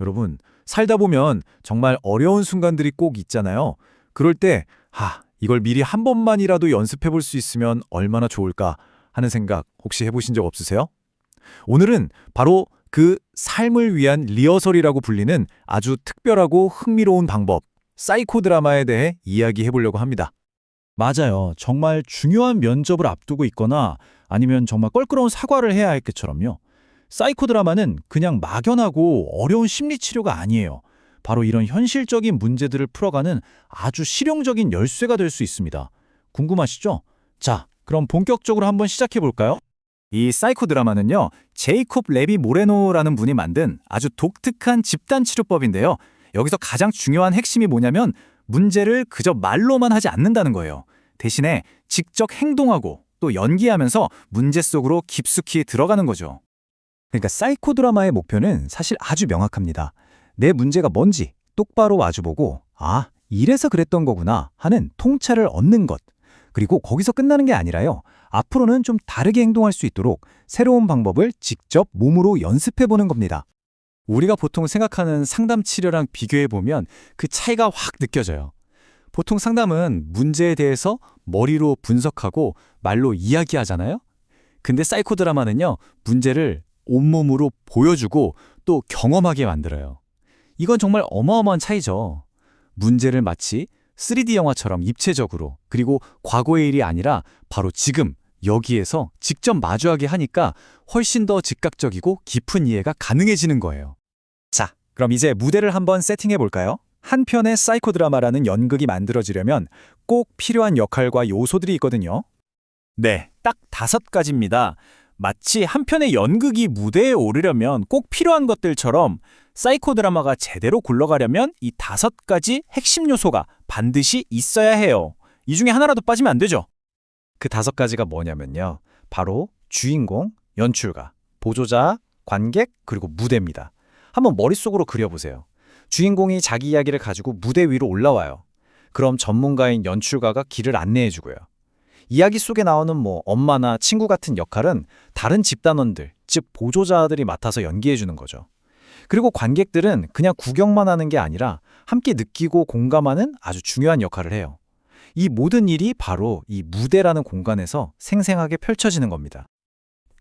여러분, 살다 보면 정말 어려운 순간들이 꼭 있잖아요. 그럴 때, 하, 이걸 미리 한 번만이라도 연습해 볼 수 있으면 얼마나 좋을까 하는 생각 혹시 해보신 적 없으세요? 오늘은 바로 그 삶을 위한 리허설이라고 불리는 아주 특별하고 흥미로운 방법, 사이코 드라마에 대해 이야기해 보려고 합니다. 맞아요. 정말 중요한 면접을 앞두고 있거나 아니면 정말 껄끄러운 사과를 해야 할 것처럼요. 사이코 드라마는 그냥 막연하고 어려운 심리 치료가 아니에요. 바로 이런 현실적인 문제들을 풀어가는 아주 실용적인 열쇠가 될 수 있습니다. 궁금하시죠? 자, 그럼 본격적으로 한번 시작해 볼까요? 이 사이코 드라마는요, 제이콥 레비 모레노라는 분이 만든 아주 독특한 집단 치료법인데요. 여기서 가장 중요한 핵심이 뭐냐면 문제를 그저 말로만 하지 않는다는 거예요. 대신에 직접 행동하고 또 연기하면서 문제 속으로 깊숙이 들어가는 거죠. 그러니까 사이코 드라마의 목표는 사실 아주 명확합니다. 내 문제가 뭔지 똑바로 마주보고 아, 이래서 그랬던 거구나 하는 통찰을 얻는 것. 그리고 거기서 끝나는 게 아니라요. 앞으로는 좀 다르게 행동할 수 있도록 새로운 방법을 직접 몸으로 연습해 보는 겁니다. 우리가 보통 생각하는 상담 치료랑 비교해 보면 그 차이가 확 느껴져요. 보통 상담은 문제에 대해서 머리로 분석하고 말로 이야기하잖아요. 근데 사이코 드라마는요, 문제를 온몸으로 보여주고 또 경험하게 만들어요. 이건 정말 어마어마한 차이죠. 문제를 마치 3D 영화처럼 입체적으로 그리고 과거의 일이 아니라 바로 지금 여기에서 직접 마주하게 하니까 훨씬 더 즉각적이고 깊은 이해가 가능해지는 거예요. 자, 그럼 이제 무대를 한번 세팅해 볼까요? 한 편의 사이코 드라마라는 연극이 만들어지려면 꼭 필요한 역할과 요소들이 있거든요. 네, 딱 다섯 가지입니다. 마치 한 편의 연극이 무대에 오르려면 꼭 필요한 것들처럼 사이코 드라마가 제대로 굴러가려면 이 다섯 가지 핵심 요소가 반드시 있어야 해요. 이 중에 하나라도 빠지면 안 되죠. 그 다섯 가지가 뭐냐면요. 바로 주인공, 연출가, 보조자, 관객, 그리고 무대입니다. 한번 머릿속으로 그려보세요. 주인공이 자기 이야기를 가지고 무대 위로 올라와요. 그럼 전문가인 연출가가 길을 안내해주고요. 이야기 속에 나오는 뭐 엄마나 친구 같은 역할은 다른 집단원들, 즉 보조자들이 맡아서 연기해주는 거죠. 그리고 관객들은 그냥 구경만 하는 게 아니라 함께 느끼고 공감하는 아주 중요한 역할을 해요. 이 모든 일이 바로 이 무대라는 공간에서 생생하게 펼쳐지는 겁니다.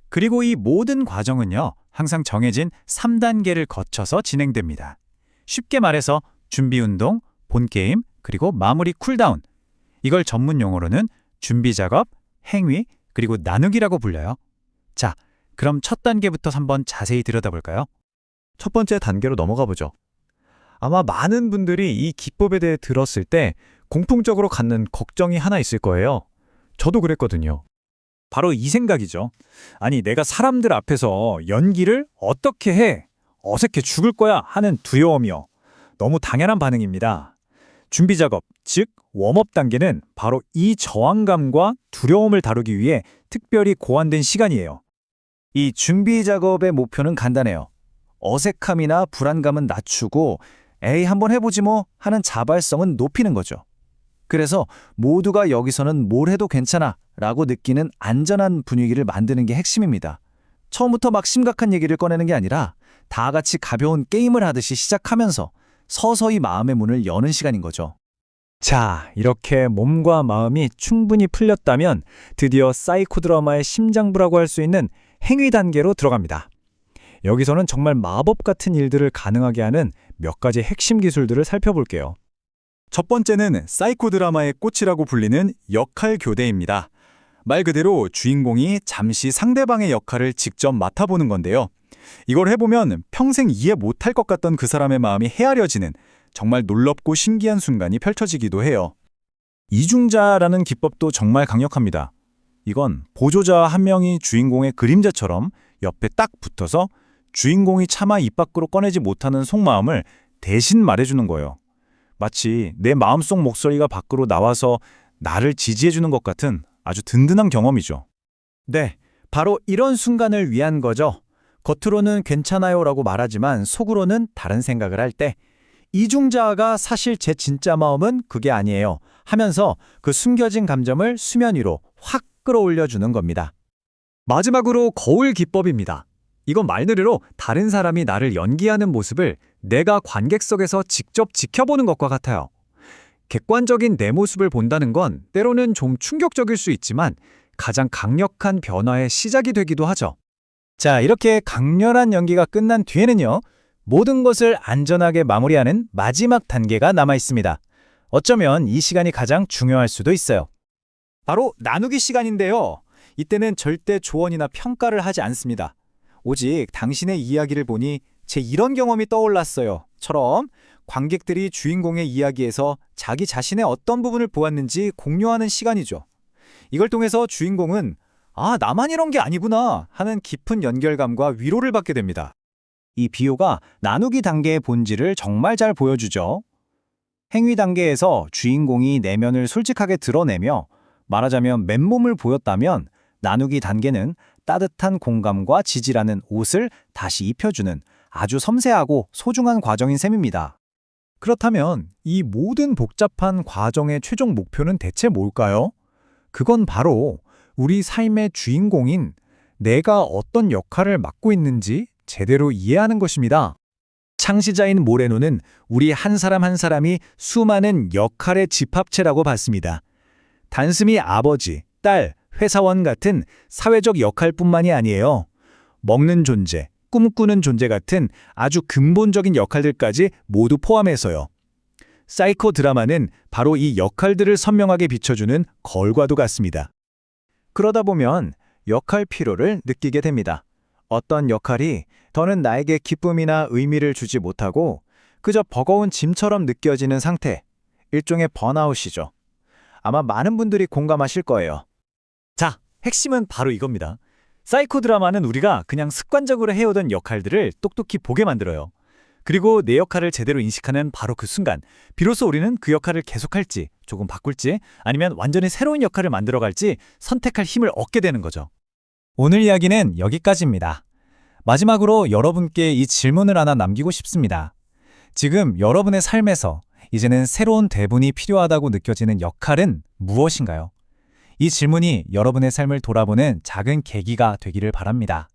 그리고 이 모든 과정은요, 항상 정해진 3단계를 거쳐서 진행됩니다. 쉽게 말해서 준비 운동, 본 게임, 그리고 마무리 쿨다운. 이걸 전문 용어로는 준비 작업, 행위, 그리고 나누기라고 불려요. 자, 그럼 첫 단계부터 한번 자세히 들여다볼까요? 첫 번째 단계로 넘어가 보죠. 아마 많은 분들이 이 기법에 대해 들었을 때 공통적으로 갖는 걱정이 하나 있을 거예요. 저도 그랬거든요. 바로 이 생각이죠. 아니, 내가 사람들 앞에서 연기를 어떻게 해? 어색해 죽을 거야 하는 두려움이요. 너무 당연한 반응입니다. 준비 작업, 즉 웜업 단계는 바로 이 저항감과 두려움을 다루기 위해 특별히 고안된 시간이에요. 이 준비 작업의 목표는 간단해요. 어색함이나 불안감은 낮추고 에이 한번 해보지 뭐 하는 자발성은 높이는 거죠. 그래서 모두가 여기서는 뭘 해도 괜찮아 라고 느끼는 안전한 분위기를 만드는 게 핵심입니다. 처음부터 막 심각한 얘기를 꺼내는 게 아니라 다 같이 가벼운 게임을 하듯이 시작하면서 서서히 마음의 문을 여는 시간인 거죠. 자, 이렇게 몸과 마음이 충분히 풀렸다면 드디어 사이코 드라마의 심장부라고 할 수 있는 행위 단계로 들어갑니다. 여기서는 정말 마법 같은 일들을 가능하게 하는 몇 가지 핵심 기술들을 살펴볼게요. 첫 번째는 사이코 드라마의 꽃이라고 불리는 역할 교대입니다. 말 그대로 주인공이 잠시 상대방의 역할을 직접 맡아보는 건데요. 이걸 해보면 평생 이해 못할 것 같던 그 사람의 마음이 헤아려지는 정말 놀랍고 신기한 순간이 펼쳐지기도 해요. 이중자라는 기법도 정말 강력합니다. 이건 보조자 한 명이 주인공의 그림자처럼 옆에 딱 붙어서 주인공이 차마 입 밖으로 꺼내지 못하는 속마음을 대신 말해주는 거예요. 마치 내 마음속 목소리가 밖으로 나와서 나를 지지해주는 것 같은 아주 든든한 경험이죠. 네, 바로 이런 순간을 위한 거죠. 겉으로는 괜찮아요라고 말하지만 속으로는 다른 생각을 할 때 이중자가 사실 제 진짜 마음은 그게 아니에요 하면서 그 숨겨진 감정을 수면 위로 확 끌어올려주는 겁니다. 마지막으로 거울 기법입니다. 이건 말 그대로 다른 사람이 나를 연기하는 모습을 내가 관객석에서 직접 지켜보는 것과 같아요. 객관적인 내 모습을 본다는 건 때로는 좀 충격적일 수 있지만 가장 강력한 변화의 시작이 되기도 하죠. 자, 이렇게 강렬한 연기가 끝난 뒤에는요. 모든 것을 안전하게 마무리하는 마지막 단계가 남아 있습니다. 어쩌면 이 시간이 가장 중요할 수도 있어요. 바로 나누기 시간인데요. 이때는 절대 조언이나 평가를 하지 않습니다. 오직 당신의 이야기를 보니 제 이런 경험이 떠올랐어요. 처럼 관객들이 주인공의 이야기에서 자기 자신의 어떤 부분을 보았는지 공유하는 시간이죠. 이걸 통해서 주인공은 아, 나만 이런 게 아니구나 하는 깊은 연결감과 위로를 받게 됩니다. 이 비유가 나누기 단계의 본질을 정말 잘 보여주죠. 행위 단계에서 주인공이 내면을 솔직하게 드러내며 말하자면 맨몸을 보였다면 나누기 단계는 따뜻한 공감과 지지라는 옷을 다시 입혀주는 아주 섬세하고 소중한 과정인 셈입니다. 그렇다면 이 모든 복잡한 과정의 최종 목표는 대체 뭘까요? 그건 바로 우리 삶의 주인공인 내가 어떤 역할을 맡고 있는지 제대로 이해하는 것입니다. 창시자인 모레노는 우리 한 사람 한 사람이 수많은 역할의 집합체라고 봤습니다. 단숨이 아버지, 딸, 회사원 같은 사회적 역할뿐만이 아니에요. 먹는 존재, 꿈꾸는 존재 같은 아주 근본적인 역할들까지 모두 포함해서요. 사이코 드라마는 바로 이 역할들을 선명하게 비춰주는 걸과도 같습니다. 그러다 보면 역할 피로를 느끼게 됩니다. 어떤 역할이 더는 나에게 기쁨이나 의미를 주지 못하고 그저 버거운 짐처럼 느껴지는 상태, 일종의 번아웃이죠. 아마 많은 분들이 공감하실 거예요. 자, 핵심은 바로 이겁니다. 사이코 드라마는 우리가 그냥 습관적으로 해오던 역할들을 똑똑히 보게 만들어요. 그리고 내 역할을 제대로 인식하는 바로 그 순간, 비로소 우리는 그 역할을 계속할지, 조금 바꿀지, 아니면 완전히 새로운 역할을 만들어갈지 선택할 힘을 얻게 되는 거죠. 오늘 이야기는 여기까지입니다. 마지막으로 여러분께 이 질문을 하나 남기고 싶습니다. 지금 여러분의 삶에서 이제는 새로운 대본이 필요하다고 느껴지는 역할은 무엇인가요? 이 질문이 여러분의 삶을 돌아보는 작은 계기가 되기를 바랍니다.